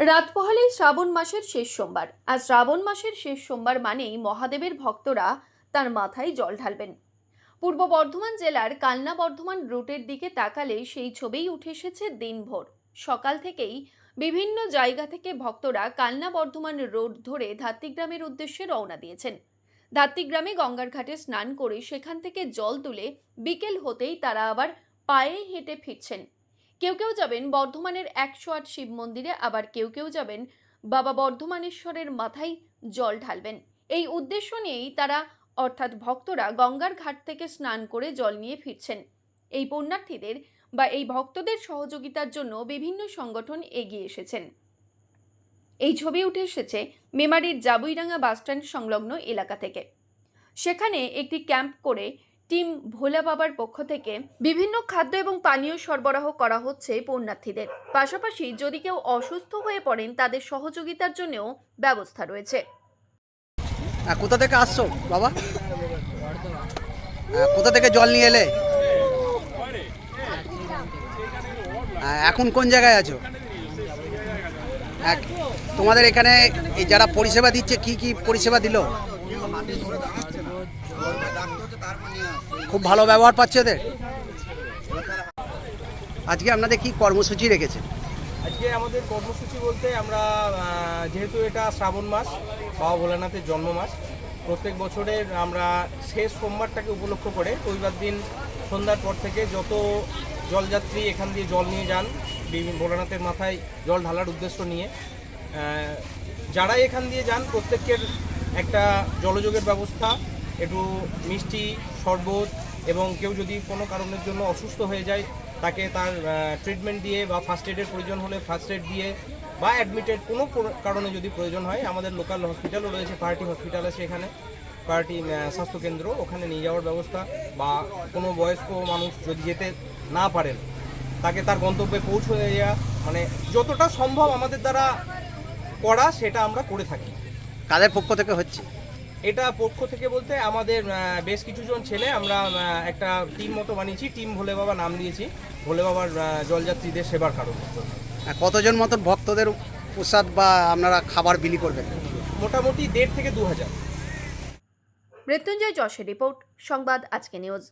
রাত পোহালেই শ্রাবণ মাসের শেষ সোমবার। আর শ্রাবণ মাসের শেষ সোমবার মানেই মহাদেবের ভক্তরা তার মাথায় জল ঢালবেন। পূর্ব বর্ধমান জেলার কালনা বর্ধমান রুটের দিকে তাকালে সেই ছবিই উঠে এসেছে দিনভর। সকাল থেকেই বিভিন্ন জায়গা থেকে ভক্তরা কালনা বর্ধমান রোড ধরে ধাত্রিগ্রামের উদ্দেশ্যে রওনা দিয়েছেন। ধাত্রিগ্রামে গঙ্গার ঘাটে স্নান করে সেখান থেকে জল তুলে বিকেল হতেই তারা আবার পায়ে হেঁটে ফিরছেন। কেউ কেউ যাবেন বর্ধমানের একশো আট শিব মন্দিরে, আবার কেউ কেউ যাবেন বাবা বর্ধমানেশ্বরের মাথায় জল ঢালবেন। এই উদ্দেশ্য নিয়েই তারা, অর্থাৎ ভক্তরা, গঙ্গার ঘাট থেকে স্নান করে জল নিয়ে ফিরছেন। এই পুণ্যার্থীদের বা এই ভক্তদের সহযোগিতার জন্য বিভিন্ন সংগঠন এগিয়ে এসেছেন। এই ছবি উঠে এসেছে মেমারির জাবুইডাঙ্গা বাসস্ট্যান্ড সংলগ্ন এলাকা থেকে। সেখানে একটি ক্যাম্প করে টিম ভোলা বাবার পক্ষ থেকে বিভিন্ন খাদ্য এবং পানীয় সরবরাহ করা হচ্ছে পুণ্যার্থীদের। পাশাপাশি যদি কেউ অসুস্থ হয়ে পড়েন তাদের সহযোগিতার জন্যও ব্যবস্থা রয়েছে। হ্যাঁ, কোথা থেকে আসছো বাবা? হ্যাঁ, কোথা থেকে জল নিয়ে এলে? হ্যাঁ, এখন কোন জায়গায় আছো? তোমাদের এখানে যারা পরিষেবা দিচ্ছে কি কি পরিষেবা দিল? খুব ভালো ব্যবহার পাচ্ছে ওদের আজকে আপনাদের কি কর্মসূচি রেখেছে? আজকে আমাদের কর্মসূচি বলতে আমরা যেহেতু এটা শ্রাবণ মাস, বাবা ভোলানাথের জন্ম মাস, প্রত্যেক বছরের আমরা শেষ সোমবারটাকে উপলক্ষ করে রবিবার দিন সন্ধ্যার পর থেকে যত জলযাত্রী এখান দিয়ে জল নিয়ে যান, বিভিন্ন ভোলানাথের মাথায় জল ঢালার উদ্দেশ্য নিয়ে যারাই এখান দিয়ে যান, প্রত্যেকের একটা জলযোগের ব্যবস্থা একটু মিষ্টি, শরবত এবং কেউ যদি কোনো কারণের জন্য অসুস্থ হয়ে যায়, তাকে তার ট্রিটমেন্ট দিয়ে বা ফার্স্ট এডের প্রয়োজন হলে ফার্স্ট এড দিয়ে বা অ্যাডমিটেড কোনো কারণে যদি প্রয়োজন হয়, আমাদের লোকাল হসপিটালও রয়েছে পার্টি হসপিটাল আছে এখানে। পার্টি স্বাস্থ্যকেন্দ্র, ওখানে নিয়ে যাওয়ার ব্যবস্থা বা কোনো বয়স্ক মানুষ যদি যেতে না পারেন, তাকে তার গন্তব্যে পৌঁছে দেওয়া মানে যতটা সম্ভব আমাদের দ্বারা করা সেটা আমরা করে থাকি। কাদের পক্ষ থেকে হচ্ছে? এটা পক্ষ থেকে বলতে আমাদের বেশ কিছুজন ছেলে আমরা একটা টিম মতো বানিয়েছি টিম ভোলে বাবা নাম দিয়েছি ভোলে বাবার জলযাত্রীদের সেবার কারণ। কতজন মতন ভক্তদের প্রসাদ বা আপনারা খাবার বিলি করবেন? মোটামুটি দেড় থেকে দু হাজার। মৃত্যুঞ্জয় যশের রিপোর্ট সংবাদ আজকে নিউজ।